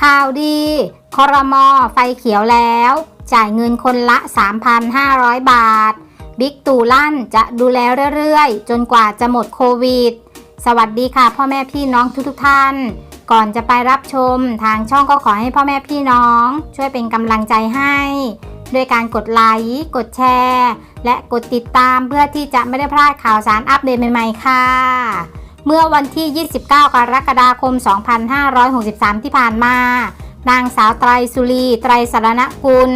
ข่าวดีคอรมอไฟเขียวแล้ว จ่ายเงินคนละ 3,500 บาท บิ๊กตู่ลั่นจะดูแลเรื่อยๆ จนกว่าจะหมดโควิด สวัสดีค่ะพ่อแม่พี่น้องทุกๆท่าน ก่อนจะไปรับชมทางช่องก็ขอให้พ่อแม่พี่น้อง ช่วยเป็นกำลังใจให้ด้วยการกดไลค์ กดแชร์ และกดติดตามเพื่อที่จะไม่ได้พลาดข่าวสารอัปเดตใหม่ ๆ ค่ะ เมื่อวันที่ 29 กรกฎาคม 2563 ที่ผ่านมา นางสาวไตรสุรี ไตรสารณกุล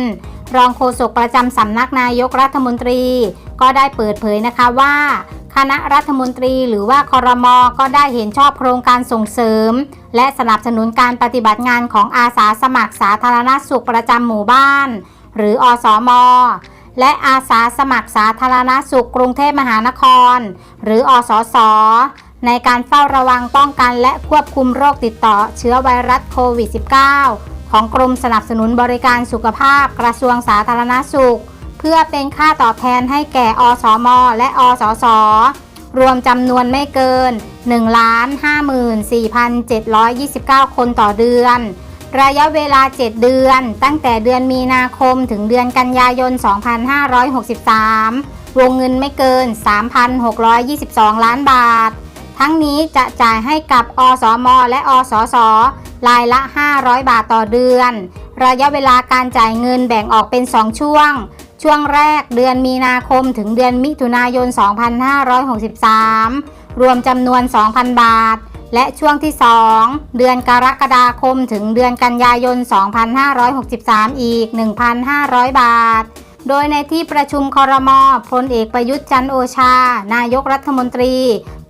รองโฆษกประจำสำนักนายกรัฐมนตรี ก็ได้เปิดเผยนะคะว่า คณะรัฐมนตรีหรือว่าคอรมอก็ได้เห็นชอบโครงการส่งเสริม และสนับสนุนการปฏิบัติงานของอาสาสมัครสาธารณสุขประจำหมู่บ้าน หรืออสมและอาสาสมัครสาธารณสุขกรุงเทพมหานคร หรืออสส ในการเฝ้าระวังป้องกันและควบคุมโรคติดต่อเชื้อไวรัสโควิด -19 ของกรมสนับสนุนบริการสุขภาพกระทรวงสาธารณสุข เพื่อเป็นค่าตอบแทนให้แก่อสมและอสสรวมจำนวนไม่เกิน 1,54,729 คนต่อเดือน ระยะเวลา 7 เดือน ตั้งแต่เดือนมีนาคมถึงเดือนกันยายน 2563 วงเงินไม่เกิน 3,622 ล้านบาท ทั้งนี้จะจ่ายให้กับอสม และอสสรายละ 500 บาทต่อเดือน ระยะเวลาการจ่ายเงินแบ่งออกเป็น 2 ช่วง ช่วงแรกเดือนมีนาคมถึงเดือนมิถุนายน 2563 รวมจำนวน 2,000 บาท และช่วงที่ 2 เดือนกรกฎาคมถึงเดือนกันยายน 2563 อีก 1,500 บาท โดยในที่ประชุมคอรมอพลเอกประยุทธ์จันโอชา นายกรัฐมนตรี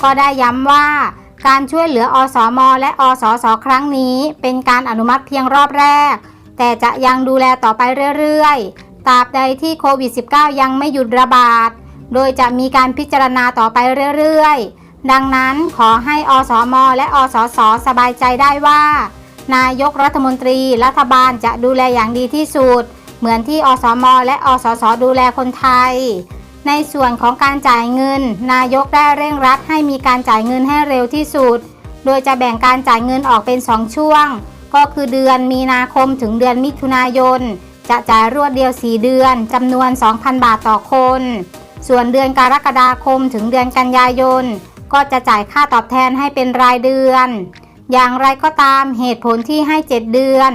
ก็ได้ย้ำว่า การช่วยเหลืออสมและอสสครั้งนี้ เป็นการอนุมัติเพียงรอบแรก แต่จะยังดูแลต่อไปเรื่อยๆตราบใดที่โควิด -19 ยังไม่หยุดระบาด โดยจะมีการพิจารณาต่อไปเรื่อยๆ ดังนั้นขอให้อสมและอสสสบายใจได้ว่า นายกรัฐมนตรีรัฐบาลจะดูแลอย่างดีที่สุด เหมือนที่อสมและอสสดูแลคนไทย ในส่วนของการจ่ายเงิน นายกได้เร่งรัดให้มีการจ่ายเงินให้เร็วที่สุด โดยจะแบ่งการจ่ายเงินออกเป็น 2 ช่วง ก็คือเดือนมีนาคมถึงเดือนมิถุนายน จะจ่ายรวดเดียว 4 เดือนจำนวน 2,000 บาทต่อคน ส่วนเดือนกรกฎาคมถึงเดือนกันยายน ก็จะจ่ายค่าตอบแทนให้เป็นรายเดือน อย่างไรก็ตามเหตุผลที่ให้ 7 เดือน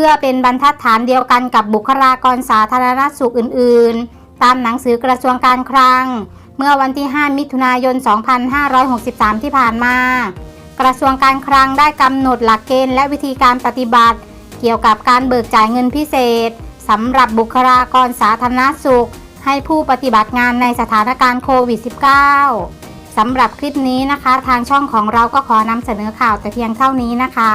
พื่อเป็นบรรทัดฐานเดียวกันกับบุคลากรสาธารณสุขอื่นๆ ตามหนังสือกระทรวงการคลัง เมื่อวันที่ 5 มิถุนายน 2563 ที่ผ่านมา กระทรวงการคลังได้กำหนดหลักเกณฑ์และวิธีการปฏิบัติ เกี่ยวกับการเบิกจ่ายเงินพิเศษสำหรับบุคลากรสาธารณสุข ให้ผู้ปฏิบัติงานในสถานการณ์โควิด -19 สำหรับคลิปนี้นะคะ ทางช่องของเราก็ขอนำเสนอข่าวแต่เพียงเท่านี้นะคะ